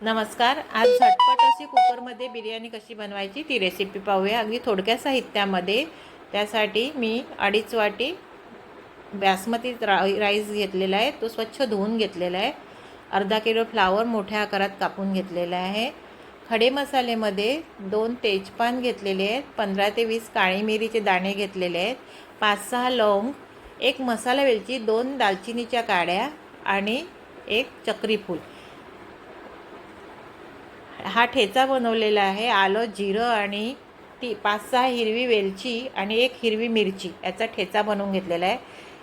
नमस्कार आज झटपट अशी कुकरमध्ये बिर्याणी कशी बनवायची ती रेसिपी पाहूया. अगदी थोडक्या साहित्यामध्ये. त्यासाठी मी अडीच वाटी बासमती रा राईस घेतलेला आहे. तो स्वच्छ धुवून घेतलेला आहे. अर्धा किलो फ्लावर मोठ्या आकारात कापून घेतलेला आहे. खडे मसालेमध्ये दोन तेजपान घेतलेले आहेत. पंधरा ते वीस काळी मिरीचे दाणे घेतलेले आहेत. पाच सहा लवंग एक मसाला वेलची दोन दालचिनीच्या काड्या आणि एक चक्रीफूल. हा ठेचा बनवलेला आहे आलं जिरं आणि ती पाच सहा हिरवी वेलची आणि एक हिरवी मिरची याचा ठेचा बनवून घेतलेला आहे.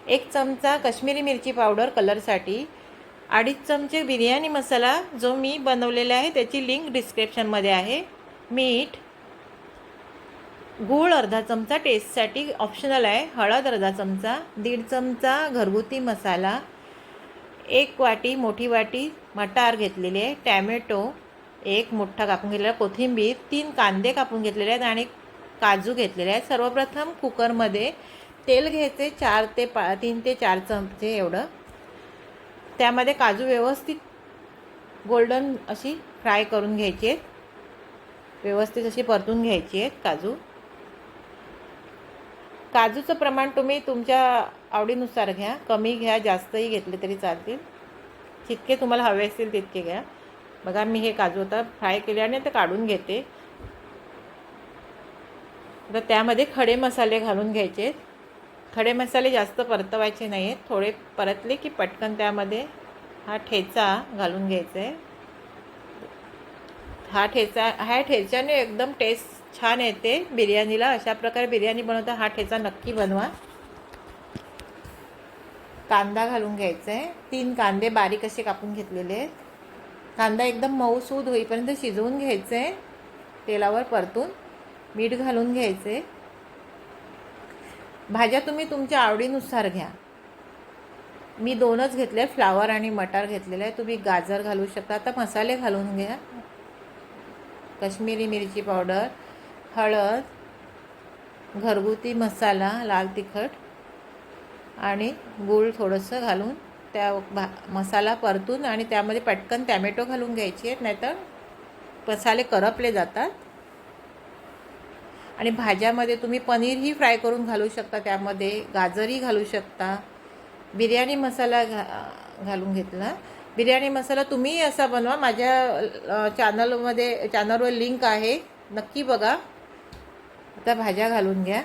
एक चमचा कश्मीरी मिरची पावडर कलरसाठी अडीच चमचे बिर्याणी मसाला जो मी बनवलेला आहे त्याची लिंक डिस्क्रिप्शनमध्ये आहे. मीठ गूळ अर्धा चमचा टेस्टसाठी ऑप्शनल आहे. हळद अर्धा चमचा दीड चमचा घरगुती मसाला एक वाटी मोठी वाटी मटार घेतलेली आहे. टॅमॅटो एक मोठा कापून घेतलेला कोथिंबीर तीन कांदे कापून घेतलेले आहेत आणि काजू घेतलेले आहेत. सर्वप्रथम कुकरमध्ये तेल घ्यायचे चार ते पा तीन ते चार चमचे एवढं. त्यामध्ये काजू व्यवस्थित गोल्डन अशी फ्राय करून घ्यायची आहेत. व्यवस्थित अशी परतून घ्यायची आहेत काजू. काजूचं प्रमाण तुम्ही तुमच्या आवडीनुसार घ्या. कमी घ्या जास्तही घेतले तरी चालतील. जितके तुम्हाला हवे असतील तितके घ्या. बघा मी हे काजू आता फ्राय केले आणि ते काढून घेते. तर त्यामध्ये खडे मसाले घालून घ्यायचे. खडे मसाले जास्त परतवायचे नाही आहेत थोडे परतले की पटकन त्यामध्ये हा ठेचा घालून घ्यायचा. आहे हा ठेचा ह्या ठेच्याने एकदम टेस्ट छान येते बिर्याणीला. अशा प्रकारे बिर्याणी बनवता हा ठेचा नक्की बनवा. कांदा घालून घ्यायचा. आहे तीन कांदे बारीक असे कापून घेतलेले आहेत. कांदा एकदम मऊसूद होईपर्यंत शिजवून घ्यायचे. तेलावर परतून मीठ घालून घ्यायचे. भाज्या तुम्ही तुमच्या आवडीनुसार घ्या. मी दोनच घेतले फ्लावर आणि मटार घेतलेले आहे तुम्ही गाजर घालू शकता. आता मसाले घालून घ्या. कश्मीरी मिरची पावडर हळद घरगुती मसाला लाल तिखट आणि गूळ थोडंसं घालून त्या भा मसाला परतून आणि त्यामध्ये पटकन टॅमॅटो घालून घ्यायचे आहेत नाहीतर मसाले करपले जातात. आणि भाज्यामध्ये तुम्ही पनीरही फ्राय करून घालू शकता त्यामध्ये गाजरही घालू शकता. बिर्याणी मसाला घा घालून घेतला. बिर्याणी मसाला तुम्ही असा बनवा माझ्या चॅनलमध्ये चॅनलवर लिंक आहे नक्की बघा. आता भाज्या घालून घ्या.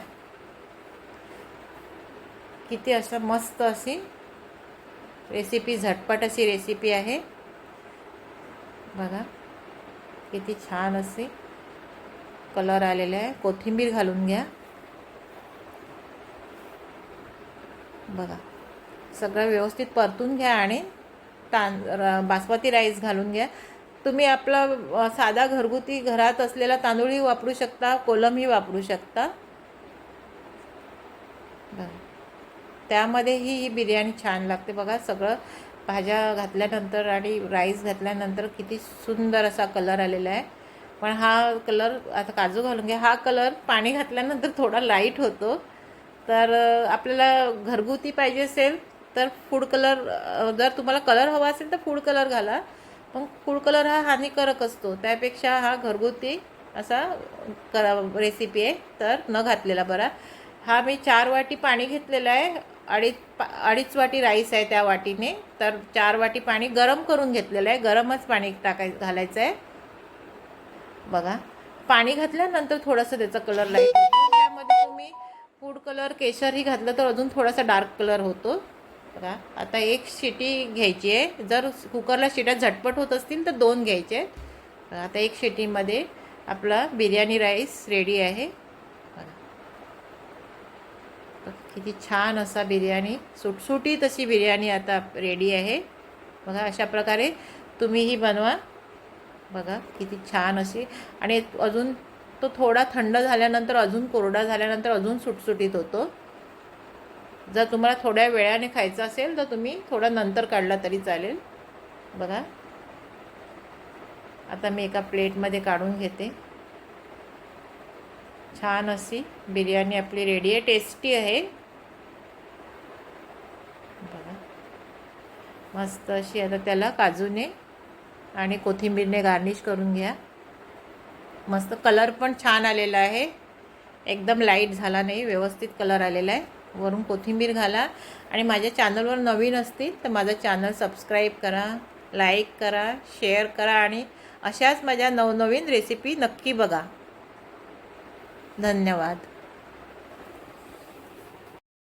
किती असं मस्त अशी रेसिपी झटपट अशी रेसिपी आहे. बघा किती छान असे कलर आलेले आहे. कोथिंबीर घालून घ्या. बघा सगळं व्यवस्थित परतून घ्या आणि तां बासमती राईस घालून घ्या. तुम्ही आपला साधा घरगुती घरात असलेला तांदूळही वापरू शकता कोलमही वापरू शकता. बघा. त्यामध्येही ही बिर्याणी छान लागते. बघा सगळं भाज्या घातल्यानंतर आणि राईस घातल्यानंतर किती सुंदर असा कलर आलेला आहे. पण हा कलर आता काजू घालून घ्या हा कलर पाणी घातल्यानंतर थोडा लाइट होतो. तर आपल्याला घरगुती पाहिजे असेल तर फूड कलर जर तुम्हाला कलर हवा असेल तर फूड कलर घाला. पण फूड कलर हा हानिकारक असतो. त्यापेक्षा हा घरगुती असा करा रेसिपी आहे. तर न घातलेला बरा. हा मी चार वाटी पाणी घेतलेलं आहे. अडीच पा अडीच वाटी राईस आहे त्या वाटीने. तर चार वाटी पाणी गरम करून घेतलेलं आहे. गरमच पाणी टाकाय घालायचं आहे बघा. पाणी घातल्यानंतर थोडंसं त्याचा कलर लाइट होतो त्यामध्ये तुम्ही फूड कलर केशरही घातलं तर अजून थोडासा डार्क कलर होतो. बघा. आता एक शिटी घ्यायची आहे. जर कुकरला शिट्या झटपट होत असतील तर दोन घ्यायचे आहेत. आता एक शिटीमध्ये आपला बिर्याणी राईस रेडी आहे. किती छान असा बिर्याणी सुटसुटीत अशी बिर्याणी आता रेडी आहे. बघा अशा प्रकारे तुम्हीही बनवा. बघा किती छान अशी. आणि अजून तो थोडा थंड झाल्यानंतर अजून कोरडा झाल्यानंतर अजून सुटसुटीत होतो. जर तुम्हाला थोड्या वेळाने खायचं असेल तर तुम्ही थोडा नंतर काढला तरी चालेल. बघा. आता मी एका प्लेटमध्ये काढून घेते. छान अशी बिर्याणी आपली रेडी आहे टेस्टी आहे. बघा. मस्त अशी आता त्याला काजूने आणि कोथिंबीरने गार्निश करून घ्या. मस्त कलर पण छान आलेला आहे. एकदम लाइट झाला नाही व्यवस्थित कलर आलेला आहे. वरून कोथिंबीर घाला. आणि माझ्या चॅनलवर नवीन असतील तर माझं चॅनल सबस्क्राईब करा लाईक करा शेअर करा आणि अशाच माझ्या नवनवीन रेसिपी नक्की बघा. धन्यवाद.